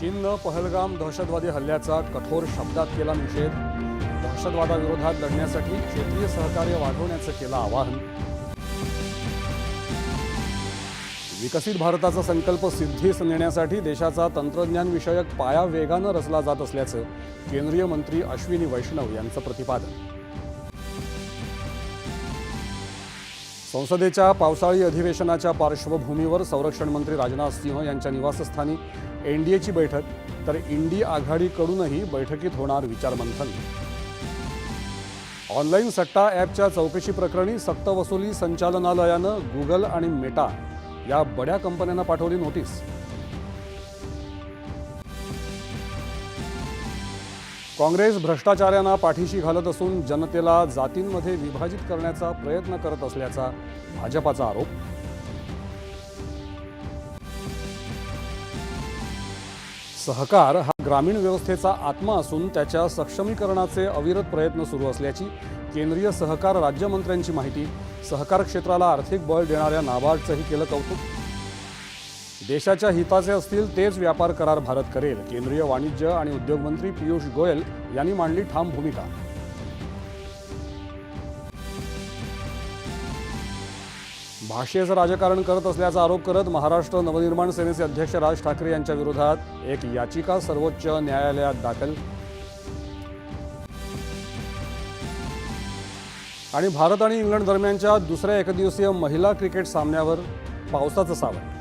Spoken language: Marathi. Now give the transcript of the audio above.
चीननं पहलगाम दहशतवादी हल्ल्याचा कठोर शब्दात केला निषेध. दहशतवादाविरोधात लढण्यासाठी क्षेत्रीय सहकार्य वाढवण्याचं केलं आवाहन. विकसित भारताचा संकल्प सिद्धीस नेण्यासाठी देशाचा तंत्रज्ञान विषयक पाया वेगानं रचला जात असल्याचं केंद्रीय मंत्री अश्विनी वैष्णव यांचं प्रतिपादन. संसदेच्या पावसाळी अधिवेशनाच्या पार्श्वभूमीवर संरक्षण मंत्री राजनाथ सिंह यांच्या निवासस्थानी एनडीएची बैठक तर इंडी आघाडीकडूनही बैठकीत होणार विचारमंथन. ऑनलाईन सट्टा ॲपच्या चौकशी प्रकरणी सक्तवसुली संचालनालयानं गुगल आणि मेटा या बड्या कंपन्यांना पाठवली नोटीस. काँग्रेस भ्रष्टाचाऱ्यांना पाठीशी घालत असून जनतेला जातींमध्ये विभाजित करण्याचा प्रयत्न करत असल्याचा भाजपाचा आरोप. सहकार हा ग्रामीण व्यवस्थेचा आत्मा असून त्याच्या सक्षमीकरणाचे अविरत प्रयत्न सुरू असल्याची केंद्रीय सहकार राज्यमंत्र्यांची माहिती सहकार क्षेत्राला आर्थिक बळ देणाऱ्या नाबार्डचंही केलं कौतुक. देशाच्या हिताचे असतील तेच व्यापार करार भारत करेल. केंद्रीय वाणिज्य आणि उद्योग मंत्री पियुष गोयल यांनी मांडली ठाम भूमिका. भाषेचं राजकारण करत असल्याचा आरोप करत महाराष्ट्र नवनिर्माण सेनेचे अध्यक्ष राज ठाकरे यांच्या विरोधात एक याचिका सर्वोच्च न्यायालयात दाखल. आणि भारत आणि इंग्लंड दरम्यानच्या दुसऱ्या एकदिवसीय महिला क्रिकेट सामन्यावर पावसाचं सावट.